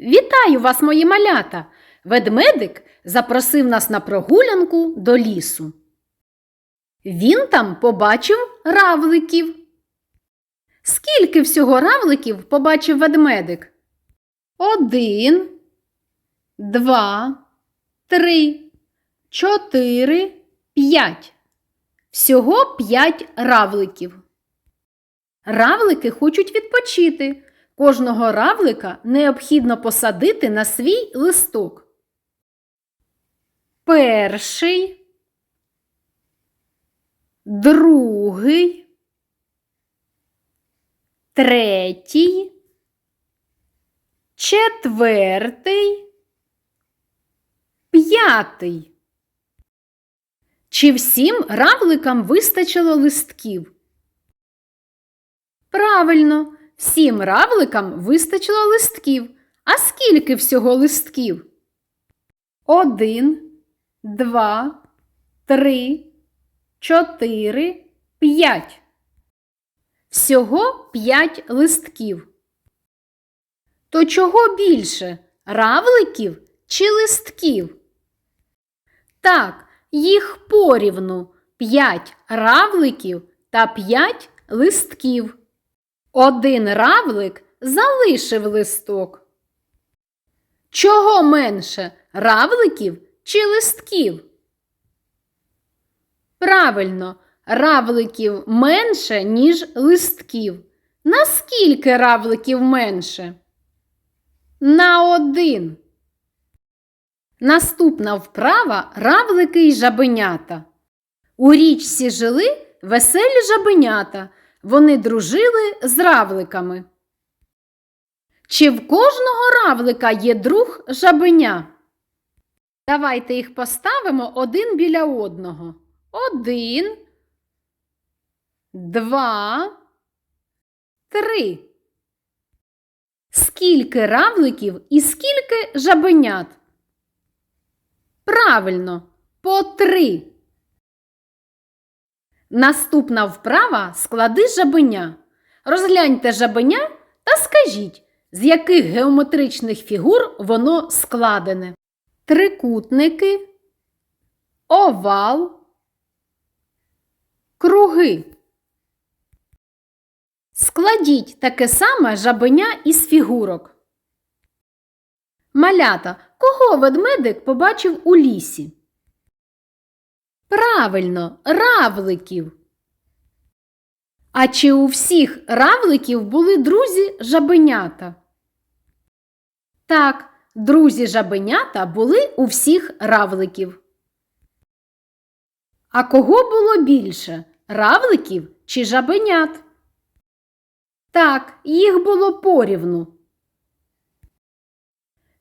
Вітаю вас, мої малята! Ведмедик запросив нас на прогулянку до лісу. Він там побачив равликів. Скільки всього равликів побачив ведмедик? Один, два, три, чотири, п'ять. Всього п'ять равликів. Равлики хочуть відпочити. Кожного равлика необхідно посадити на свій листок. Перший, другий, третій, четвертий, п'ятий. Чи всім равликам вистачило листків? Правильно, всім равликам вистачило листків. А скільки всього листків? Один, два, три, чотири, п'ять. Всього п'ять листків. То чого більше равликів чи листків? Так, їх порівну п'ять равликів та п'ять листків. Один равлик залишив листок. Чого менше равликів чи листків? Правильно, равликів менше, ніж листків. Наскільки равликів менше? На один. Наступна вправа равлики й жабенята. У річці жили веселі жабенята. Вони дружили з равликами. Чи в кожного равлика є друг жабеня? Давайте їх поставимо один біля одного. Один, два, три. Скільки равликів і скільки жабенят? Правильно, по три. Наступна вправа склади жабеня. Розгляньте жабеня та скажіть, з яких геометричних фігур воно складене. Трикутники, овал, круги. Складіть таке саме жабеня із фігурок. Малята, кого ведмедик побачив у лісі? Правильно, равликів. А чи у всіх равликів були друзі жабенята? Так, друзі жабенята були у всіх равликів. А кого було більше равликів чи жабенят? Так, їх було порівну.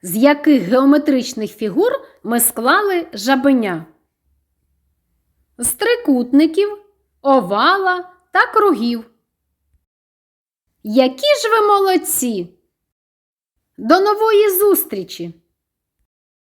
З яких геометричних фігур ми склали жабеня? З трикутників, овала та кругів. Які ж ви молодці! До нової зустрічі!